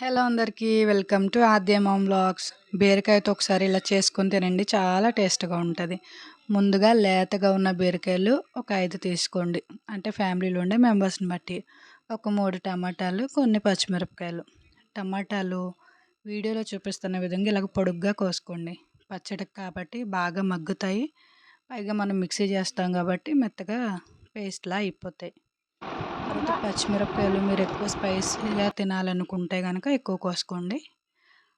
Hello అందరికీ welcome to Aadyamam blogs బీరకాయతో ఒకసారి ఇలా చేసుకుని తినండి చాలా టేస్ట్గా ఉంటుంది. ముందుగా లేతగా ఉన్న బీరకాయలు ఒక ఐదు తీసుకోండి. అంటే ఫ్యామిలీలో ఉండే మెంబర్స్ని బట్టి ఒక మూడు టమాటాలు కొన్ని పచ్చిమిరపకాయలు. టమాటాలు వీడియోలో చూపిస్తున్న విధంగా ఇలాగ పొడుగ్గా కోసుకోండి. పచ్చడికి కాబట్టి బాగా మగ్గుతాయి. పైగా మనం మిక్సీ చేస్తాం కాబట్టి మెత్తగా పేస్ట్లా అయిపోతాయి. తర్వాత పచ్చిమిరపకాయలు మీరు ఎక్కువ స్పైసీగా తినాలనుకుంటే కనుక ఎక్కువ కోసుకోండి.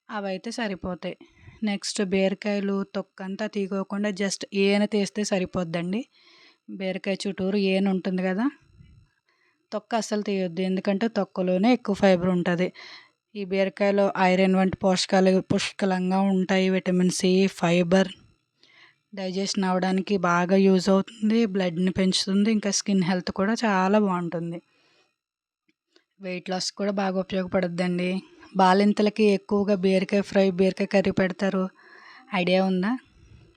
అవి అయితే సరిపోతాయి. నెక్స్ట్ బీరకాయలు తొక్కంతా తీసుకోకుండా జస్ట్ ఏన తీస్తే సరిపోద్దండి. బీరకాయ చుట్టూరు ఏన ఉంటుంది కదా. తొక్క అస్సలు తీయొద్దు. ఎందుకంటే తొక్కలోనే ఎక్కువ ఫైబర్ ఉంటుంది. ఈ బీరకాయలో ఐరన్ వంటి పోషకాలు పుష్కలంగా ఉంటాయి. విటమిన్ సి ఫైబర్ డైజెషన్ అవ్వడానికి బాగా యూజ్ అవుతుంది. బ్లడ్ని పెంచుతుంది. ఇంకా స్కిన్ హెల్త్ కూడా చాలా బాగుంటుంది. వెయిట్ లాస్ కూడా బాగా ఉపయోగపడుద్దండి. బాలింతలకి ఎక్కువగా బీరకాయ ఫ్రై బీరకాయ కర్రీ పెడతారు. ఐడియా ఉందా?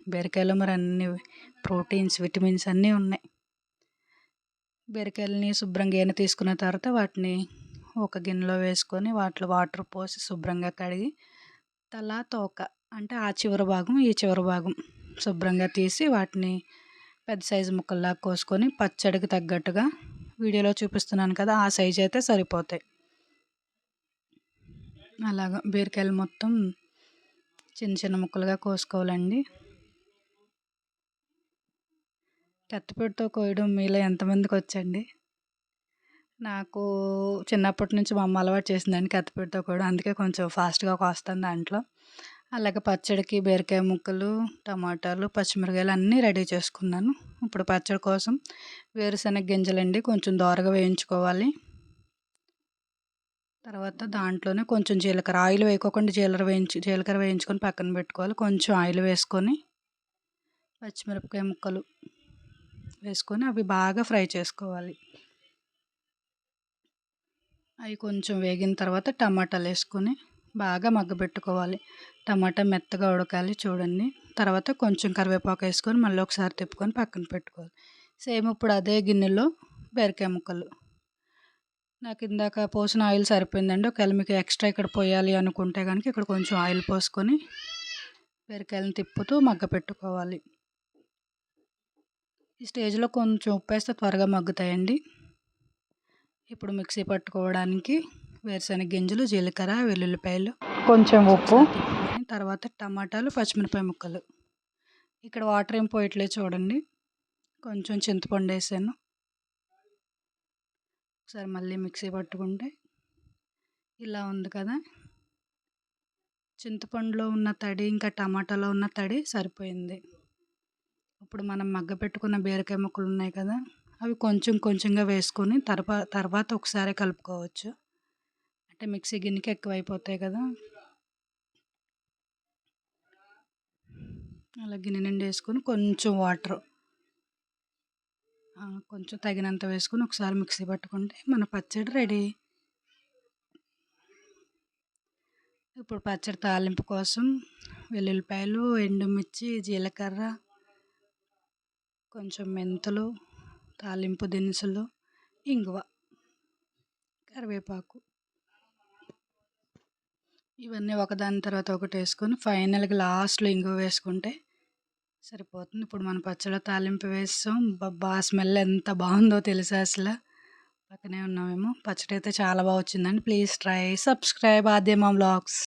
బీరకాయలో మరి అన్ని ప్రోటీన్స్ విటమిన్స్ అన్నీ ఉన్నాయి. బీరకాయలని శుభ్రంగా ఏన తీసుకున్న తర్వాత వాటిని ఒక గిన్నెలో వేసుకొని వాటిలో వాటర్ పోసి శుభ్రంగా కడిగి తల తోక అంటే ఆ చివరి భాగం ఈ చివరి భాగం శుభ్రంగా తీసి వాటిని పెద్ద సైజు ముక్కల్లా కోసుకొని పచ్చడికి తగ్గట్టుగా వీడియోలో చూపిస్తున్నాను కదా ఆ సైజు అయితే సరిపోతాయి. అలాగా బీరకాయలు మొత్తం చిన్న చిన్న ముక్కలుగా కోసుకోవాలండి. కత్తిపీటతో కోయడం మీలో ఎంతమందికి వచ్చండి? నాకు చిన్నప్పటి నుంచి మా అమ్మ అలవాటు చేసిందండి కత్తిపెట్టుతో కోయడం అందుకే కొంచెం ఫాస్ట్గా కోస్తాను దాంట్లో. అలాగే పచ్చడికి బీరకాయ ముక్కలు టమాటాలు పచ్చిమిరకాయలు అన్నీ రెడీ చేసుకున్నాను. ఇప్పుడు పచ్చడి కోసం వేరుశనగ గింజలండి కొంచెం దోరగా వేయించుకోవాలి. తర్వాత దాంట్లోనే కొంచెం జీలకర్ర ఆయిల్ వేయకోకుండా జీలకర్ర వేయించి జీలకర్ర వేయించుకొని పక్కన పెట్టుకోవాలి. కొంచెం ఆయిల్ వేసుకొని పచ్చిమిరపకాయ ముక్కలు వేసుకొని అవి బాగా ఫ్రై చేసుకోవాలి. అవి కొంచెం వేగిన తర్వాత టమాటాలు వేసుకొని బాగా మగ్గబెట్టుకోవాలి టమాటా మెత్తగా ఉడకాలి చూడండి. తర్వాత కొంచెం కరివేపాకు వేసుకొని మళ్ళీ ఒకసారి తిప్పుకొని పక్కన పెట్టుకోవాలి. సేమ్ ఇప్పుడు అదే గిన్నెలో బీరకాయ ముక్కలు. నాకు ఇందాక పోసిన ఆయిల్ సరిపోయిందండి. ఒకవేళ మీకు ఎక్స్ట్రా ఇక్కడ పోయాలి అనుకుంటే కనుక ఇక్కడ కొంచెం ఆయిల్ పోసుకొని బీరకాయలను తిప్పుతూ మగ్గ పెట్టుకోవాలి. ఈ స్టేజ్లో కొంచెం ఉప్పు వేస్తే త్వరగా మగ్గుతాయండి. ఇప్పుడు మిక్సీ పట్టుకోవడానికి వేరుశనగ గింజలు జీలకర్ర వెల్లుల్లిపాయలు. కొంచెం ఉప్పు. తర్వాత టమాటాలు పచ్చిమిరపాయ ముక్కలు. ఇక్కడ వాటర్ ఏం పోయట్లేదు చూడండి. కొంచెం చింతపండు వేసాను. ఒకసారి మళ్ళీ మిక్సీ పట్టుకుంటే ఇలా ఉంది కదా. చింతపండులో ఉన్న తడి ఇంకా టమాటాలో ఉన్న తడి సరిపోయింది. ఇప్పుడు మనం మగ్గ పెట్టుకున్న బీరకాయ ముక్కలు ఉన్నాయి కదా. అవి కొంచెం కొంచెంగా వేసుకొని తర్వాత తర్వాత ఒకసారి కలుపుకోవచ్చు. అంటే మిక్సీ గిన్నెకి ఎక్కువైపోతాయి కదా. అలా గిన్నె నిండి వేసుకొని కొంచెం వాటర్. కొంచెం తగినంత వేసుకొని ఒకసారి మిక్సీ పట్టుకుంటే మన పచ్చడి రెడీ. ఇప్పుడు పచ్చడి తాలింపు కోసం వెల్లుల్లిపాయలు ఎండుమిర్చి జీలకర్ర కొంచెం మెంతులు తాలింపు దినుసులు ఇంగువ కరివేపాకు. ఇవన్నీ ఒకదాని తర్వాత ఒకటి వేసుకొని ఫైనల్గా లాస్ట్లో ఇంగు వేసుకుంటే సరిపోతుంది. ఇప్పుడు మనం పచ్చడి తాలింపు వేస్తాం. బా స్మెల్ ఎంత బాగుందో తెలుసా అసలు. పక్కనే ఉన్నామేమో. పచ్చడి అయితే చాలా బాగా వచ్చిందండి. Please try subscribe Aadyama blogs.